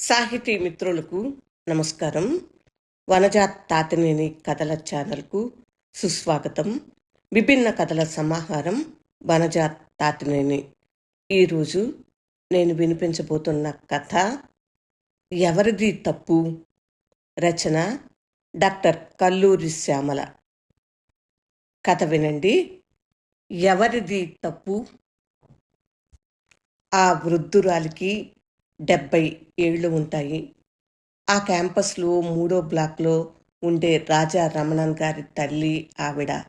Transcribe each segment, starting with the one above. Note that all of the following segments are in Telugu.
సాహితీ మిత్రులకు నమస్కారం. వనజాత్ తాతినేని కథల ఛానల్కు సుస్వాగతం. విభిన్న కథల సమాహారం వనజాత్ తాతినేని. ఈరోజు నేను వినిపించబోతున్న కథ ఎవరిది తప్పు? రచన డాక్టర్ కల్లూరి శ్యామల. కథ వినండి. ఎవరిది తప్పు? ఆ వృద్ధురాలికి డెబ్బై ఏళ్ళు ఉంటాయి. ఆ క్యాంపస్లో మూడో బ్లాక్లో ఉండే రాజా రమణన్ గారి తల్లి ఆవిడ.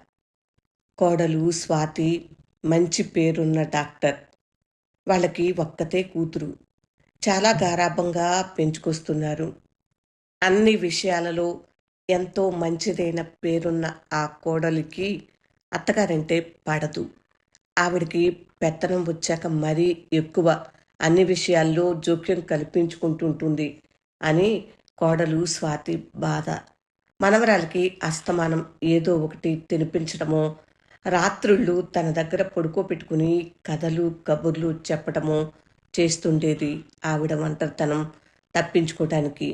కోడలు స్వాతి మంచి పేరున్న డాక్టర్. వాళ్ళకి ఒక్కతే కూతురు. చాలా గారాభంగా పెంచుకొస్తున్నారు. అన్ని విషయాలలో ఎంతో మంచిదైన పేరున్న ఆ కోడలికి అత్తగారంటే పడదు. ఆవిడకి పెత్తనం వచ్చాక మరీ ఎక్కువ అన్ని విషయాల్లో జోక్యం కల్పించుకుంటుంటుంది అని కోడలు స్వాతి బాధ. మనవరాలకి అస్తమానం ఏదో ఒకటి తినిపించడమో రాత్రుళ్ళు తన దగ్గర పడుకోబెట్టుకుని కథలు కబుర్లు చెప్పటమో చేస్తుండేది ఆవిడ ఒంటరితనం తప్పించుకోవటానికి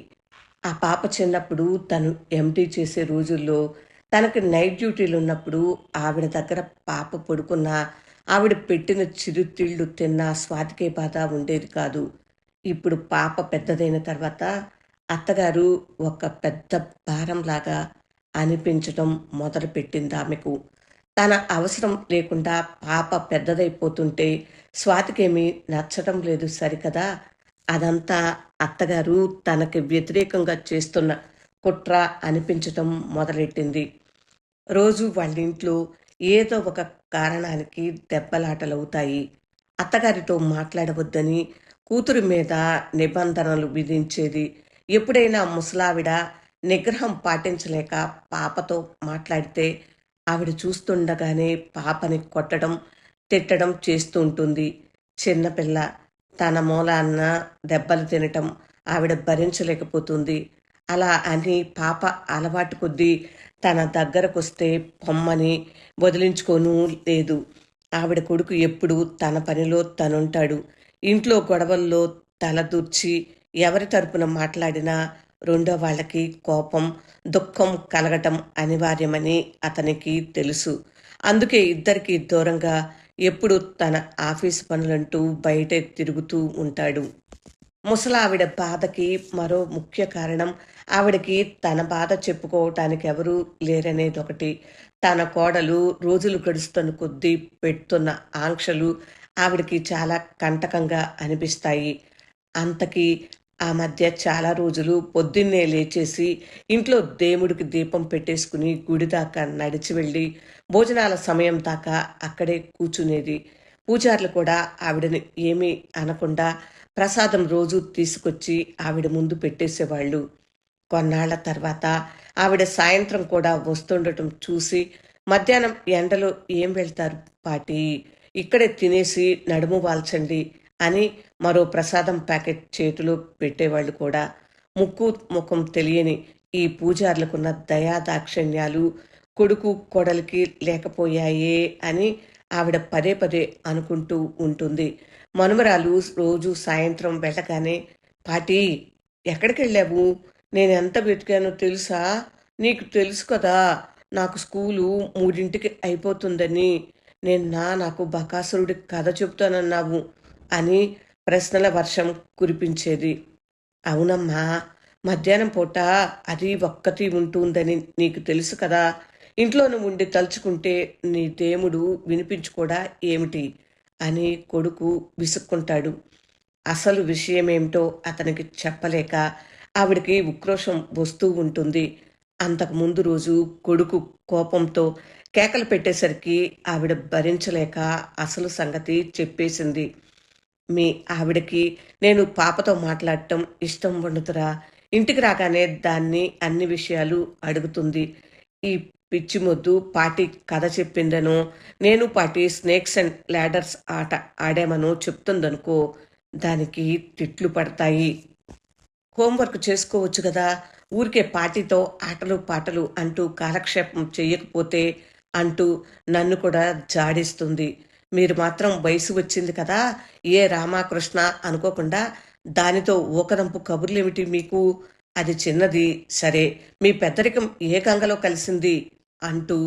ఆ పాప చిన్నప్పుడు తను ఎంటీ చేసే రోజుల్లో తనకి నైట్ డ్యూటీలు ఉన్నప్పుడు ఆవిడ దగ్గర పాప పడుకున్న ఆవిడ పెట్టిన చిరుతిళ్ళు తిన్న స్వాతికే బాధ ఉండేది కాదు. ఇప్పుడు పాప పెద్దదైన తర్వాత అత్తగారు ఒక పెద్ద భారంలాగా అనిపించడం మొదలుపెట్టింది ఆమెకు. తన అవసరం లేకుండా పాప పెద్దదైపోతుంటే స్వాతికేమీ నచ్చడం లేదు సరికదా? అదంతా అత్తగారు తనకి వ్యతిరేకంగా చేస్తున్న కుట్ర అనిపించటం మొదలెట్టింది. రోజు వాళ్ళ ఇంట్లో ఏదో ఒక కారణానికి దెబ్బలాటలవుతాయి. అత్తగారితో మాట్లాడవద్దని కూతురు మీద నిబంధనలు విధించేది ఎప్పుడైనా ముసలావిడ నిగ్రహం పాటించలేక పాపతో మాట్లాడితే ఆవిడ చూస్తుండగానే పాపని కొట్టడం తిట్టడం చేస్తూ ఉంటుంది. చిన్నపిల్ల తన మూలాన్న దెబ్బలు తినటం ఆవిడ భరించలేకపోతుంది. అలా అని పాప అలవాటు కొద్దీ తన దగ్గరకొస్తే పొమ్మని వదిలించుకోను లేదు. ఆవిడ కొడుకు ఎప్పుడు తన పనిలో తనుంటాడు. ఇంట్లో గొడవల్లో తలదూర్చి ఎవరి తరపున మాట్లాడినా రెండో వాళ్ళకి కోపం దుఃఖం కలగటం అనివార్యమని అతనికి తెలుసు. అందుకే ఇద్దరికి దూరంగా ఎప్పుడు తన ఆఫీస్ పనులంటూ బయట తిరుగుతూ ఉంటాడు. ముసలావిడ బాధకి మరో ముఖ్య కారణం ఆవిడకి తన బాధ చెప్పుకోవటానికి ఎవరూ లేరనేది ఒకటి. తన కోడలు రోజులు గడుస్తున్న కొద్దీ పెడుతున్న ఆంక్షలు ఆవిడకి చాలా కంటకంగా అనిపిస్తాయి. అంతకీ ఆ మధ్య చాలా రోజులు పొద్దున్నే లేచేసి ఇంట్లో దేవుడికి దీపం పెట్టేసుకుని గుడి దాకా నడిచి వెళ్ళి భోజనాల సమయం దాకా అక్కడే కూర్చునేది. పూజారులు కూడా ఆవిడని ఏమీ అనకుండా ప్రసాదం రోజు తీసుకొచ్చి ఆవిడ ముందు పెట్టేసేవాళ్ళు. కొన్నాళ్ళ తర్వాత ఆవిడ సాయంత్రం కూడా వస్తుండటం చూసి మధ్యాహ్నం ఎండలో ఏం వెళ్తారు పాటి? ఇక్కడే తినేసి నడుము వాల్చండి అని మరో ప్రసాదం ప్యాకెట్ చేతిలో పెట్టేవాళ్ళు కూడా ముక్కు ముఖం తెలియని ఈ పూజార్లకున్న దయా దాక్షిణ్యాలు కొడుకు కొడలికి లేకపోయాయే అని ఆవిడ పదే పదే అనుకుంటూ ఉంటుంది. మనుమరాలు రోజు సాయంత్రం వెళ్ళగానే పాటి ఎక్కడికి వెళ్ళావు నేను ఎంత వెతికానో తెలుసా? నీకు తెలుసు కదా నాకు స్కూలు మూడింటికి అయిపోతుందని. నిన్న నాకు బకాసురుడి కథ చెబుతానన్నావు అని ప్రశ్నల వర్షం కురిపించేది. అవునమ్మా మధ్యాహ్నం పూట అది ఒక్కటి ఉంటుందని నీకు తెలుసు కదా. ఇంట్లోనే ఉండి తలుచుకుంటే నీ దేవుడు వినిపించుకోడా ఏమిటి? అని కొడుకు విసుక్కుంటాడు. అసలు విషయమేమిటో అతనికి చెప్పలేక ఆవిడకి ఉక్రోషం వస్తూ ఉంటుంది. అంతకు ముందు రోజు కొడుకు కోపంతో కేకలు పెట్టేసరికి ఆవిడ భరించలేక అసలు సంగతి చెప్పేసింది. మీ ఆవిడకి నేను పాపతో మాట్లాడటం ఇష్టం ఉండదురా ఇంటికి రాగానే దాన్ని అన్ని విషయాలు అడుగుతుంది. ఈ పిచ్చి మొద్దు పాటి కథ చెప్పిందనో నేను పాటి స్నేక్స్ అండ్ ల్యాడర్స్ ఆట ఆడామనో చెప్తుందనుకో దానికి తిట్లు పడతాయి. హోంవర్క్ చేసుకోవచ్చు కదా. ఊరికే పాటితో ఆటలు పాటలు అంటూ కాలక్షేపం చేయకపోతే అంటూ నన్ను కూడా జాడిస్తుంది. మీరు మాత్రం వయసు వచ్చింది కదా. ఏ రామకృష్ణ అనుకోకుండా దానితో ఊకదంపు కబుర్లేమిటి మీకు? అది చిన్నది. సరే మీ పెద్దరికం ఏ గంగలో కలిసింది అంటూ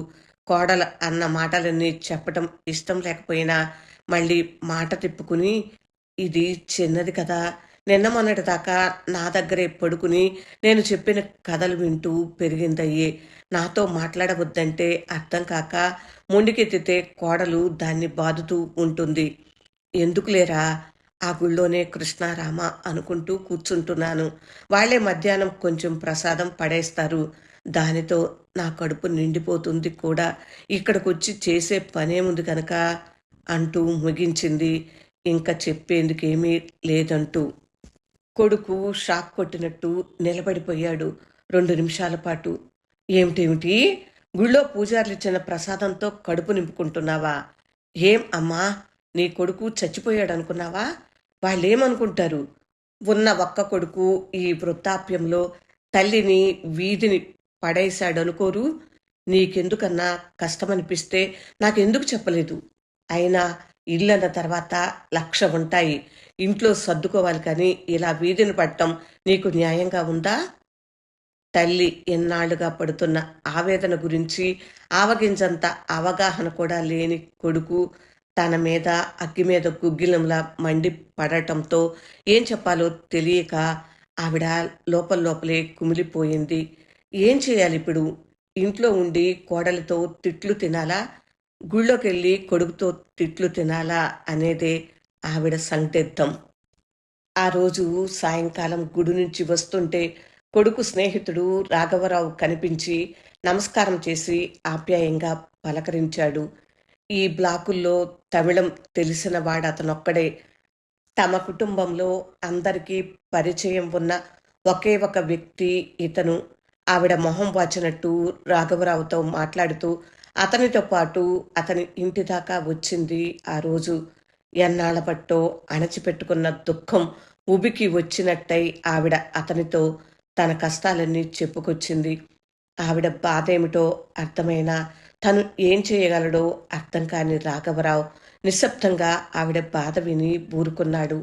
కోడల అన్న మాటలన్నీ చెప్పటం ఇష్టం లేకపోయినా మళ్ళీ మాట తిప్పుకుని ఇది చిన్నది కదా. నిన్న మొన్నటి దాకా నా దగ్గరే పడుకుని నేను చెప్పిన కథలు వింటూ పెరిగిందయ్యే. నాతో మాట్లాడవద్దంటే అర్థం కాక ముండికెత్తితే కోడలు దాన్ని బాదుతూ ఉంటుంది. ఎందుకు లేరా ఆ గుళ్ళోనే కృష్ణారామ అనుకుంటూ కూర్చుంటున్నాను. వాళ్ళే మధ్యాహ్నం కొంచెం ప్రసాదం పడేస్తారు. దానితో నా కడుపు నిండిపోతుంది కూడా. ఇక్కడికొచ్చి చేసే పనేముంది కనుక అంటూ ముగించింది. ఇంకా చెప్పేందుకేమీ లేదంటూ. కొడుకు షాక్ కొట్టినట్టు నిలబడిపోయాడు రెండు నిమిషాల పాటు. ఏమిటేమిటి? గుళ్ళో పూజారులు ఇచ్చిన ప్రసాదంతో కడుపు నింపుకుంటున్నావా? ఏం అమ్మా నీ కొడుకు చచ్చిపోయాడు అనుకున్నావా వాళ్ళేమనుకుంటారు? ఉన్న ఒక్క కొడుకు ఈ వృద్ధాప్యంలో తల్లిని వీధిని పడేశాడనుకోరు. నీకెందుకన్నా కష్టమనిపిస్తే నాకెందుకు చెప్పలేదు? అయినా ఇల్లన్న తర్వాత లక్ష ఉంటాయి. ఇంట్లో సర్దుకోవాలి కానీ ఇలా వీధిని పడటం నీకు న్యాయంగా ఉందా? తల్లి ఎన్నాళ్ళుగా పడుతున్న ఆవేదన గురించి ఆవగించంత అవగాహన కూడా లేని కొడుకు తన మీద అగ్గి మీద గుగ్గిలంలా మండి పడటంతో ఏం చెప్పాలో తెలియక ఆవిడ లోపల లోపలే కుమిలిపోయింది. ఏం చేయాలి ఇప్పుడు ఇంట్లో ఉండి కోడలతో తిట్లు తినాలా? గుళ్ళోకెళ్ళి కొడుకుతో తిట్లు తినాలా అనేదే ఆవిడ సందిగ్ధం ఆ రోజు సాయంకాలం గుడి నుంచి వస్తుంటే కొడుకు స్నేహితుడు రాఘవరావు కనిపించి నమస్కారం చేసి ఆప్యాయంగా పలకరించాడు. ఈ బ్లాకుల్లో తమిళం తెలిసిన వాడు అతనొక్కడే తమ కుటుంబంలో అందరికీ పరిచయం ఉన్న ఒకే ఒక వ్యక్తి ఇతను. ఆవిడ మొహం వాచినట్టు రాఘవరావుతో మాట్లాడుతూ అతనితో పాటు అతని ఇంటి దాకా వచ్చింది ఆ రోజు. ఎన్నాళ్ళ పట్టో అణచిపెట్టుకున్న దుఃఖం ఉబికి వచ్చినట్టయి ఆవిడ అతనితో తన కష్టాలన్నీ చెప్పుకొచ్చింది. ఆవిడ బాధ ఏమిటో అర్థమైనా తను ఏం చేయగలడో అర్థం కాని రాఘవరావు నిశ్శబ్దంగా ఆవిడ బాధ విని ఊరుకున్నాడు.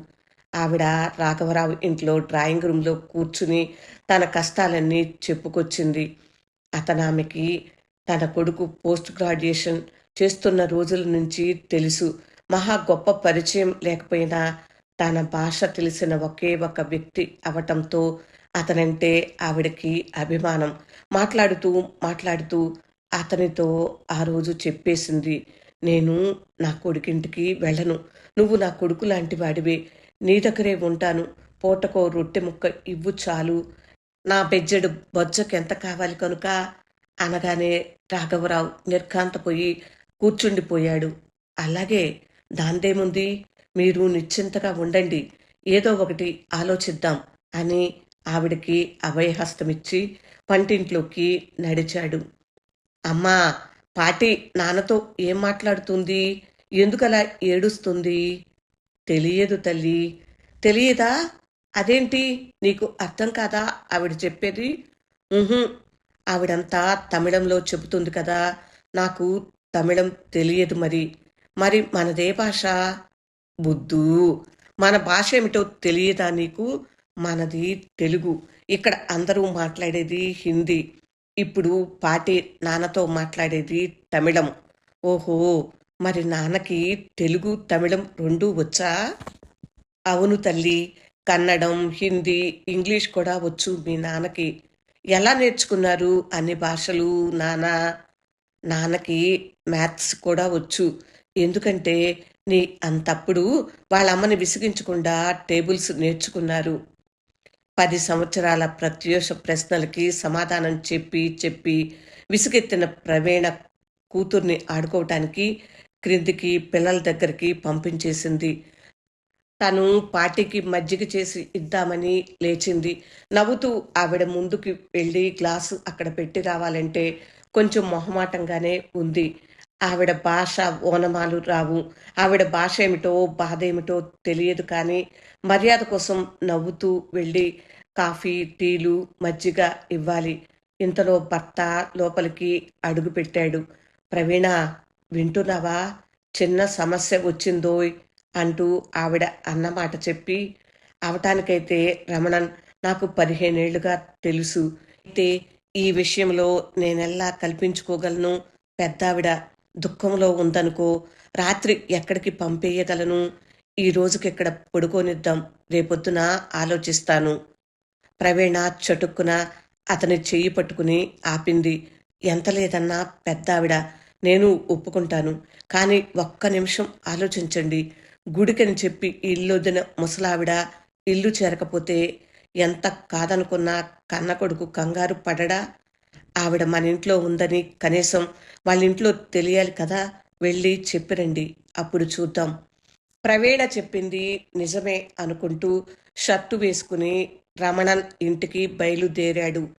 ఆవిడ రాఘవరావు ఇంట్లో డ్రాయింగ్ రూమ్లో కూర్చుని తన కష్టాలన్నీ చెప్పుకొచ్చింది. అతను ఆమెకి తన కొడుకు పోస్ట్ గ్రాడ్యుయేషన్ చేస్తున్న రోజుల నుంచి తెలుసు. మహా గొప్ప పరిచయం లేకపోయినా తన భాష తెలిసిన ఒకే ఒక వ్యక్తి అవటంతో అతనంటే ఆవిడకి అభిమానం. మాట్లాడుతూ మాట్లాడుతూ అతనితో ఆ రోజు చెప్పేసింది నేను నా కొడుకింటికి వెళ్ళను. నువ్వు నా కొడుకు లాంటి వాడివే. నీ దగ్గరే ఉంటాను. పూటకో రొట్టె ముక్క ఇవ్వు చాలు. నా బెజ్జడు బొజ్జకి ఎంత కావాలి కనుక అనగానే రాఘవరావు నిర్కాంతపోయి కూర్చుండిపోయాడు. అలాగే దాందేముంది? మీరు నిశ్చింతగా ఉండండి. ఏదో ఒకటి ఆలోచిద్దాం అని ఆవిడకి అభయహస్తమిచ్చి వంటింట్లోకి నడిచాడు. అమ్మా పాటి నాన్నతో ఏం మాట్లాడుతుంది? ఎందుకలా ఏడుస్తుంది? తెలియదు తల్లి. తెలియదా? అదేంటి? నీకు అర్థం కాదా? ఆవిడ చెప్పేది? ఆవిడంతా తమిళంలో చెబుతుంది కదా నాకు తమిళం తెలియదు మరి. మరి మనదే భాష? బుద్ధు మన భాష ఏమిటో తెలియదా నీకు? మనది తెలుగు. ఇక్కడ అందరూ మాట్లాడేది హిందీ. ఇప్పుడు పాటి నాన్నతో మాట్లాడేది తమిళం. ఓహో మరి నాన్నకి తెలుగు తమిళం రెండూ వచ్చా? అవును తల్లి కన్నడం హిందీ ఇంగ్లీష్ కూడా వచ్చు మీ నాన్నకి. ఎలా నేర్చుకున్నారు అన్ని భాషలు నాన్న నాన్నకి మ్యాథ్స్ కూడా వచ్చు. ఎందుకంటే నీ అంతప్పుడు వాళ్ళ అమ్మని విసిగించకుండా టేబుల్స్ నేర్చుకున్నారు. పది సంవత్సరాల ప్రత్యూష ప్రశ్నలకి సమాధానం చెప్పి చెప్పి విసుగెత్తిన ప్రవీణ కూతుర్ని ఆడుకోవటానికి క్రిందికి పిల్లల దగ్గరికి పంపించేసింది. తను పార్టీకి మజ్జిగ చేసి ఇద్దామని లేచింది. నవ్వుతూ ఆవిడ ముందుకి వెళ్ళి గ్లాసు అక్కడ పెట్టి రావాలంటే కొంచెం మొహమాటంగానే ఉంది. ఆవిడ భాష ఓనమాలు రావు. ఆవిడ భాష ఏమిటో బాధ ఏమిటో తెలియదు కానీ మర్యాద కోసం నవ్వుతూ వెళ్ళి కాఫీ టీలు మజ్జిగ ఇవ్వాలి. ఇంతలో భర్త లోపలికి అడుగు పెట్టాడు. ప్రవీణ వింటున్నావా? చిన్న సమస్య వచ్చిందోయ్. అంటూ ఆవిడ అన్నమాట చెప్పి అవటానికైతే రమణన్ నాకు పదిహేనేళ్ళుగా తెలుసు. అయితే ఈ విషయంలో నేనెలా కల్పించుకోగలను? పెద్దావిడ దుఃఖంలో ఉందనుకో రాత్రి ఎక్కడికి పంపేయగలను? ఈ రోజుకి ఇక్కడ పడుకోనిద్దాం? రేపొద్దున ఆలోచిస్తాను. ప్రవీణ చటుక్కున అతని చెయ్యి పట్టుకుని ఆపింది. ఎంత లేదన్నా పెద్దావిడ నేను ఒప్పుకుంటాను. కానీ ఒక్క నిమిషం ఆలోచించండి. గుడికని చెప్పి ఇల్లొదిన ముసలావిడ ఇల్లు చేరకపోతే ఎంత కాదనుకున్నా కన్న కొడుకు కంగారు పడడా? ఆవిడ మన ఇంట్లో ఉందని కనీసం వాళ్ళ ఇంట్లో తెలియాలి కదా? వెళ్ళి చెప్పిరండి అప్పుడు చూద్దాం. ప్రవీణ చెప్పింది నిజమే అనుకుంటూ షర్టు వేసుకుని రమణన్ ఇంటికి బయలుదేరాడు.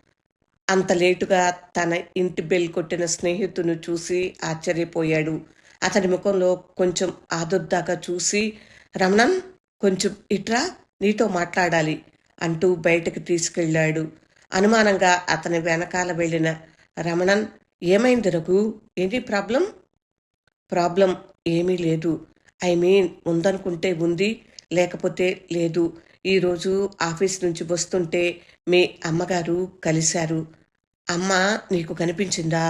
అంత లేటుగా తన ఇంటి బెల్ కొట్టిన స్నేహితుని చూసి ఆశ్చర్యపోయాడు. అతని ముఖంలో కొంచెం ఆదుర్దాగా చూసి రమణన్ కొంచెం ఇట్రా నీతో మాట్లాడాలి అంటూ బయటకు తీసుకెళ్ళాడు. అనుమానంగా అతని వెనకాల వెళ్ళిన రమణన్ ఏమైంది రఘు? ఏంటి ప్రాబ్లం? ప్రాబ్లం ఏమీ లేదు. ఐ మీన్ ఉందనుకుంటే ఉంది లేకపోతే లేదు. ఈరోజు ఆఫీస్ నుంచి వస్తుంటే మీ అమ్మగారు కలిశారు. అమ్మ నీకు కనిపించిందా?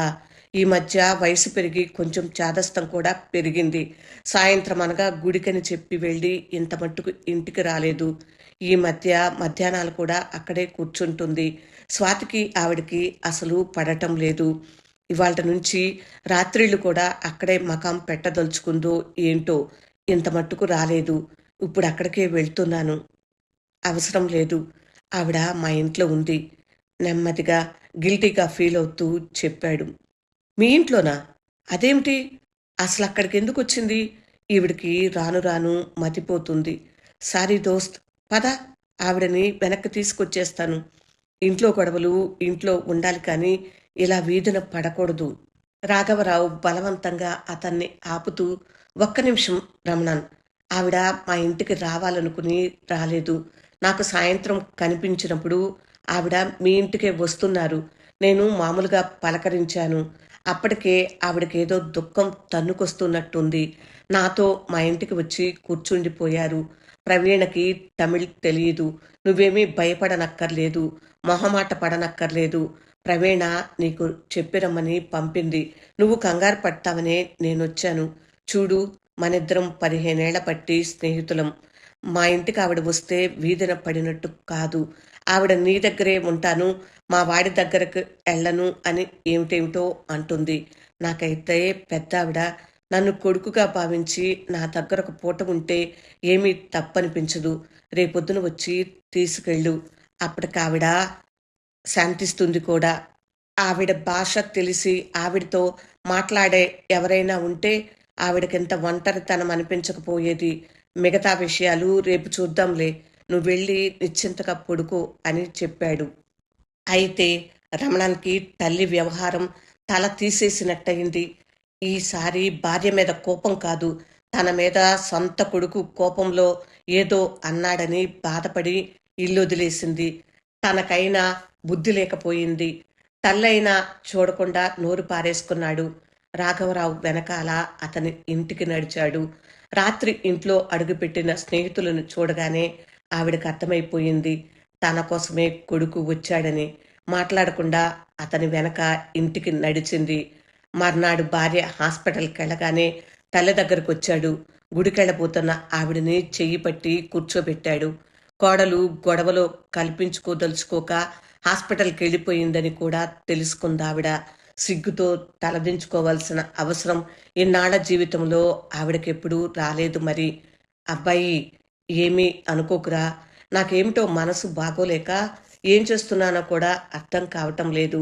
ఈ మధ్య వయసు పెరిగి కొంచెం చాదస్తం కూడా పెరిగింది. సాయంత్రం అనగా గుడికని చెప్పి వెళ్ళి ఇంత మట్టుకు ఇంటికి రాలేదు. ఈ మధ్య మధ్యాహ్నాలు కూడా అక్కడే కూర్చుంటుంది. స్వాతికి ఆవిడకి అసలు పడటం లేదు. ఇవాళ నుంచి రాత్రిళ్ళు కూడా అక్కడే మకాం పెట్టదలుచుకుందో ఏంటో ఇంత మట్టుకు రాలేదు. ఇప్పుడు అక్కడికే వెళ్తున్నాను. అవసరం లేదు. ఆవిడ మా ఇంట్లో ఉంది. నెమ్మదిగా గిల్టీగా ఫీల్ అవుతూ చెప్పాడు. మీ ఇంట్లోనా? అదేమిటి? అసలు అక్కడికి ఎందుకు వచ్చింది? ఈవిడికి రాను రాను మతిపోతుంది. సారీ దోస్త్ పద. ఆవిడని వెనక్కి తీసుకొచ్చేస్తాను. ఇంట్లో గొడవలు ఇంట్లో ఉండాలి కానీ ఇలా వీధిన పడకూడదు. రాఘవరావు బలవంతంగా అతన్ని ఆపుతూ ఒక్క నిమిషం రమణన్ ఆవిడ మా ఇంటికి రావాలనుకుని రాలేదు. నాకు సాయంత్రం కనిపించినప్పుడు ఆవిడ మీ ఇంటికే వస్తున్నారు. నేను మామూలుగా పలకరించాను. అప్పటికే ఆవిడకేదో దుఃఖం తన్నుకొస్తున్నట్టుంది. నాతో మా ఇంటికి వచ్చి కూర్చుండిపోయారు. ప్రవీణకి తమిళ్ తెలియదు నువ్వేమీ భయపడనక్కర్లేదు. మొహమాట పడనక్కర్లేదు. ప్రవీణ నీకు చెప్పిరమ్మని పంపింది. నువ్వు కంగారు పడతావనే నేనొచ్చాను. చూడు మనిద్దరం పదిహేనేళ్ళ పట్టి స్నేహితులం. మా ఇంటికి ఆవిడ వస్తే వీధిన పడినట్టు కాదు. ఆవిడ నీ దగ్గరే ఉంటాను మా వాడి దగ్గరకు వెళ్ళను అని ఏమిటేమిటో అంటుంది. నాకైతే పెద్ద ఆవిడ నన్ను కొడుకుగా భావించి నా దగ్గర ఒక పూట ఉంటే ఏమీ తప్పనిపించదు. రేపొద్దున వచ్చి తీసుకెళ్ళు. అప్పటికి ఆవిడ శాంతిస్తుంది కూడా. ఆవిడ భాష తెలిసి ఆవిడతో మాట్లాడే ఎవరైనా ఉంటే ఆవిడకింత ఒంటరితనం అనిపించకపోయేది. మిగతా విషయాలు రేపు చూద్దాంలే. నువ్వు వెళ్ళి నిశ్చింతగా పడుకో అని చెప్పాడు. అయితే రమణానికి తల్లి వ్యవహారం తల తీసేసినట్టయింది. ఈసారి భార్య మీద కోపం కాదు. తన మీద సొంత కొడుకు కోపంలో ఏదో అన్నాడని బాధపడి ఇల్లు వదిలేసింది. తనకైనా బుద్ధి లేకపోయింది. తల్లైనా చూడకుండా నోరు పారేసుకున్నాడు. రాఘవరావు వెనకాల అతని ఇంటికి నడిచాడు. రాత్రి ఇంట్లో అడుగుపెట్టిన స్నేహితులను చూడగానే ఆవిడకి అర్థమైపోయింది. తన కోసమే కొడుకు వచ్చాడని మాట్లాడకుండా అతని వెనక ఇంటికి నడిచింది. మర్నాడు భార్య హాస్పిటల్కి వెళ్ళగానే తల్లి దగ్గరకు వచ్చాడు. గుడికెళ్ళబోతున్న ఆవిడని చెయ్యి పట్టి కూర్చోబెట్టాడు. కోడలు గొడవలో కల్పించుకోదలుచుకోక హాస్పిటల్కి వెళ్ళిపోయిందని కూడా తెలుసుకుందావిడ సిగ్గుతో తలదించుకోవాల్సిన అవసరం ఇన్నాళ్ళ జీవితంలో ఆవిడకెప్పుడు రాలేదు మరి. అబ్బాయి ఏమీ అనుకోకురా. నాకేమిటో మనసు బాగోలేక ఏం చేస్తున్నానో కూడా అర్థం కావటం లేదు.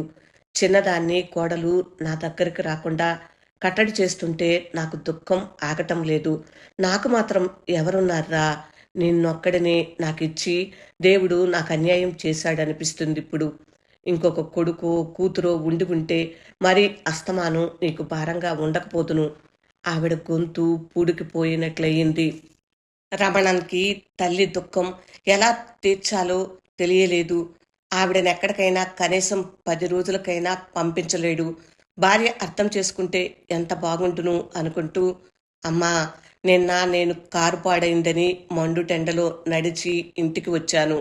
చిన్నదాన్ని కోడలు నా దగ్గరికి రాకుండా కట్టడి చేస్తుంటే నాకు దుఃఖం ఆగటం లేదు. నాకు మాత్రం ఎవరున్నారా? నిన్నొక్కడిని నాకిచ్చి దేవుడు నాకు అన్యాయం చేశాడనిపిస్తుంది ఇప్పుడు. ఇంకొక కొడుకు కూతురు ఉండి ఉంటే మరి అస్తమానం నీకు భారంగా ఉండకపోతును ఆవిడ గొంతు పూడికిపోయినట్లయింది. రమణన్కి తల్లి దుఃఖం ఎలా తీర్చాలో తెలియలేదు. ఆవిడని ఎక్కడికైనా కనీసం పది రోజులకైనా పంపించలేడు. భార్య అర్థం చేసుకుంటే ఎంత బాగుంటును అనుకుంటూ అమ్మా నిన్న నేను కారు పాడైందని మండుటెండలో నడిచి ఇంటికి వచ్చాను.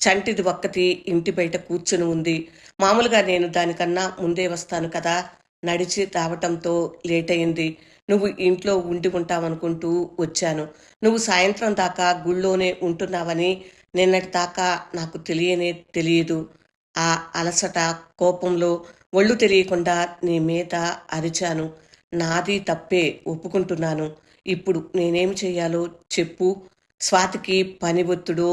చంటిది ఒక్కటి ఇంటి బయట కూర్చుని ఉంది. మామూలుగా నేను దానికన్నా ముందే వస్తాను కదా. నడిచి రావటంతో లేట్ అయింది. నువ్వు ఇంట్లో ఉండి ఉంటావనుకుంటూ వచ్చాను. నువ్వు సాయంత్రం దాకా గుళ్ళోనే ఉంటున్నావని నిన్నటి దాకా నాకు తెలియనే తెలియదు. ఆ అలసట కోపంలో ఒళ్ళు తెలియకుండా నీ మీద అరిచాను. నాది తప్పే ఒప్పుకుంటున్నాను. ఇప్పుడు నేనేం చెయ్యాలో చెప్పు. స్వాతికి పని ఒత్తుడో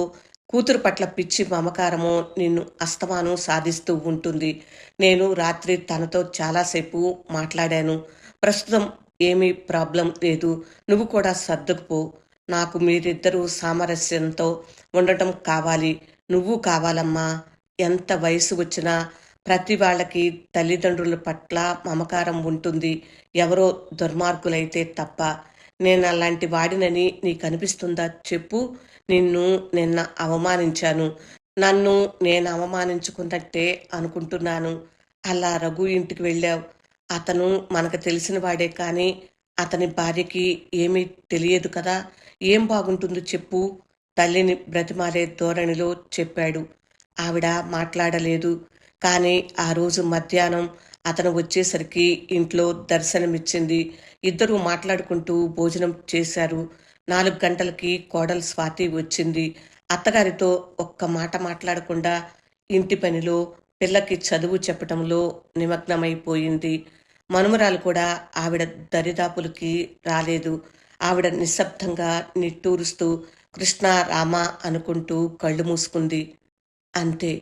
కూతురు పట్ల పిచ్చి మమకారమో నిన్ను అస్తమానం సాధిస్తూ ఉంటుంది. నేను రాత్రి తనతో చాలాసేపు మాట్లాడాను. ప్రస్తుతం ఏమీ ప్రాబ్లం లేదు. నువ్వు కూడా సర్దుకుపో. నాకు మీరిద్దరూ సామరస్యంతో ఉండటం కావాలి. నువ్వు కావాలమ్మా. ఎంత వయసు వచ్చినా ప్రతి వాళ్ళకి తల్లిదండ్రుల పట్ల మమకారం ఉంటుంది. ఎవరో దుర్మార్గులైతే తప్ప. నేను అలాంటి వాడినని నీకు అనిపిస్తుందా చెప్పు. నిన్ను నిన్న అవమానించాను. నన్ను నేను అవమానించుకున్నట్టే అనుకుంటున్నాను. అలా రఘు ఇంటికి వెళ్ళావు. అతను మనకు తెలిసిన వాడే కానీ అతని భార్యకి ఏమీ తెలియదు కదా. ఏం బాగుంటుందో చెప్పు. తల్లిని బ్రతిమాలే ధోరణిలో చెప్పాడు. ఆవిడ మాట్లాడలేదు. కానీ ఆ రోజు మధ్యాహ్నం అతను వచ్చేసరికి ఇంట్లో దర్శనమిచ్చింది. ఇద్దరూ మాట్లాడుకుంటూ భోజనం చేశారు. నాలుగు గంటలకి కోడలు స్వాతి వచ్చింది. అత్తగారితో ఒక్క మాట మాట్లాడకుండా ఇంటి పనిలో పిల్లకి చదువు చెప్పటంలో నిమగ్నమైపోయింది. మనుమరాలు కూడా ఆవిడ దరిదాపులకి రాలేదు. ఆవిడ నిశ్శబ్దంగా నిట్టూరుస్తూ కృష్ణ రామ అనుకుంటూ కళ్ళు మూసుకుంది. అంతే.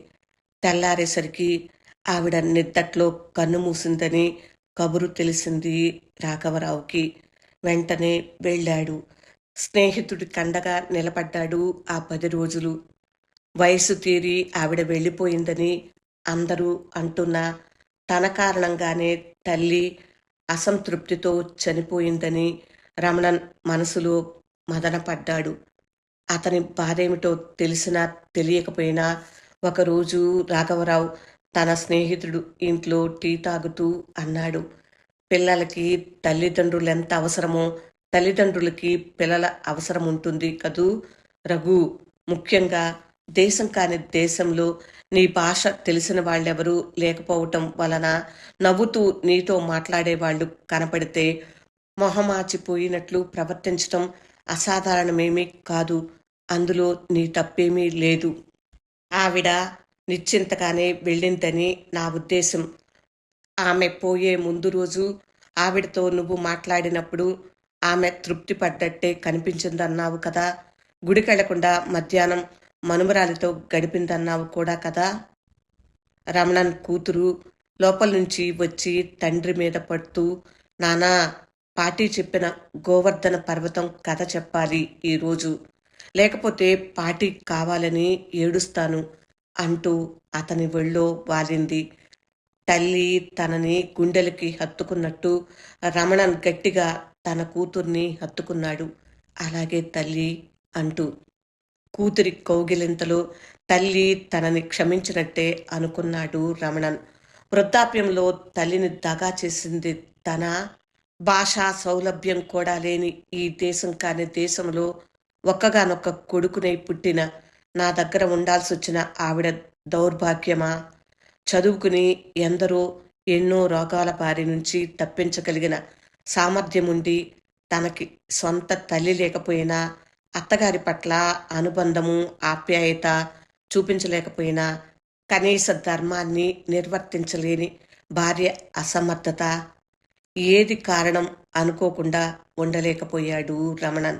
తెల్లారేసరికి ఆవిడ నిద్దట్లో కన్ను మూసిందని కబురు తెలిసింది రాఘవరావుకి. వెంటనే వెళ్ళాడు. స్నేహితుడి కండగా నిలబడ్డాడు ఆ పది రోజులు. వయసు తీరి ఆవిడ వెళ్ళిపోయిందని అందరూ అంటున్నా తన కారణంగానే తల్లి అసంతృప్తితో చనిపోయిందని రమణన్ మనసులో మదనపడ్డాడు. అతని బాధేమిటో తెలిసినా తెలియకపోయినా ఒకరోజు రాఘవరావు తన స్నేహితుడు ఇంట్లో టీ తాగుతూ అన్నాడు. పిల్లలకి తల్లిదండ్రులు ఎంత అవసరమో తల్లిదండ్రులకి పిల్లల అవసరం ఉంటుంది కదూ రఘు. ముఖ్యంగా దేశం కాని దేశంలో నీ భాష తెలిసిన వాళ్ళెవరూ లేకపోవటం వలన నవ్వుతూ నీతో మాట్లాడే వాళ్ళు కనపడితే మొహమాచిపోయినట్లు ప్రవర్తించటం అసాధారణమేమీ కాదు. అందులో నీ తప్పేమీ లేదు. ఆవిడ నిశ్చింతగానే వెళ్ళిందని నా ఉద్దేశం. ఆమె పోయే ముందు రోజు ఆవిడతో నువ్వు మాట్లాడినప్పుడు ఆమె తృప్తి పడ్డట్టే కనిపించిందన్నావు కదా. గుడికెళ్ళకుండా మధ్యాహ్నం మనుమరాలితో గడిపిందన్నావు కూడా కదా? రమణన్ కూతురు లోపల నుంచి వచ్చి తండ్రి మీద పడుతూ నానా పాటి చెప్పిన గోవర్ధన పర్వతం కథ చెప్పాలి ఈరోజు లేకపోతే పాటి కావాలని ఏడుస్తాను అంటూ అతని వెళ్ళో వాలింది. తల్లి తనని గుండెలకి హత్తుకున్నట్టు రమణన్ గట్టిగా తన కూతుర్ని హత్తుకున్నాడు. అలాగే తల్లి అంటూ కూతురి కౌగిలింతలు తల్లి తనని క్షమించినట్టే అనుకున్నాడు రమణన్. వృద్ధాప్యంలో తల్లిని దగా చేసింది తన. భాషా సౌలభ్యం కూడా లేని ఈ దేశం కాని దేశంలో ఒక్కగానొక్క కొడుకునై పుట్టిన నా దగ్గర ఉండాల్సి వచ్చిన ఆవిడ దౌర్భాగ్యమా? చదువుకుని ఎందరో ఎన్నో రోగాల బారి నుంచి తప్పించగలిగిన సామర్థ్యం ఉండి తనకి సొంత తల్లి లేకపోయినా అత్తగారి పట్ల అనుబంధము ఆప్యాయత చూపించలేకపోయినా కనీస ధర్మాన్ని నిర్వర్తించలేని భార్య అసమర్థత ఏది కారణం అనుకోకుండా ఉండలేకపోయాడు రమణన్.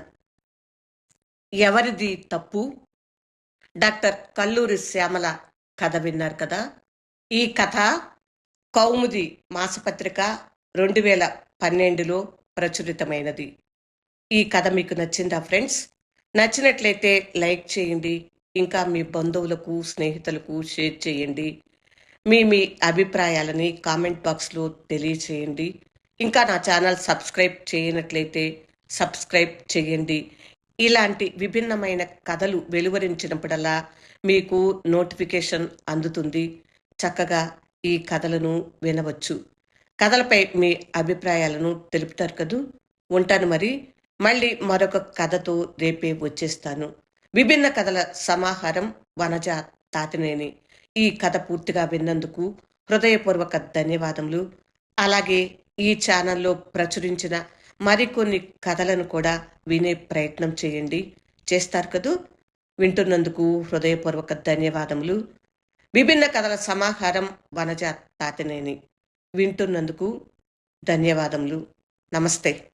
ఎవరిది తప్పు? డాక్టర్ కల్లూరి శ్యామల కథ విన్నారు కదా. ఈ కథ కౌముది మాసపత్రిక రెండు వేల పన్నెండులో ప్రచురితమైనది. ఈ కథ మీకు నచ్చిందా ఫ్రెండ్స్? నచ్చినట్లయితే లైక్ చేయండి. ఇంకా మీ బంధువులకు స్నేహితులకు షేర్ చేయండి. మీ మీ అభిప్రాయాలని కామెంట్ బాక్స్లో తెలియచేయండి. ఇంకా నా ఛానల్ సబ్స్క్రైబ్ చేయనట్లయితే సబ్స్క్రైబ్ చేయండి. ఇలాంటి విభిన్నమైన కథలు వెలువరించినప్పుడల్లా మీకు నోటిఫికేషన్ అందుతుంది. చక్కగా ఈ కథలను వినవచ్చు. కథలపై మీ అభిప్రాయాలను తెలుపుతారు కదూ? ఉంటాను మరి. మళ్ళీ మరొక కథతో రేపే వచ్చేస్తాను. విభిన్న కథల సమాహారం వనజ తాతినేని. ఈ కథ పూర్తిగా విన్నందుకు హృదయపూర్వక ధన్యవాదములు. అలాగే ఈ ఛానల్లో ప్రచురించిన మరికొన్ని కథలను కూడా వినే ప్రయత్నం చేయండి. చేస్తారు కదూ? వింటున్నందుకు హృదయపూర్వక ధన్యవాదములు. విభిన్న కథల సమాహారం వనజ తాతినేని. వింటున్నందుకు ధన్యవాదములు. నమస్తే.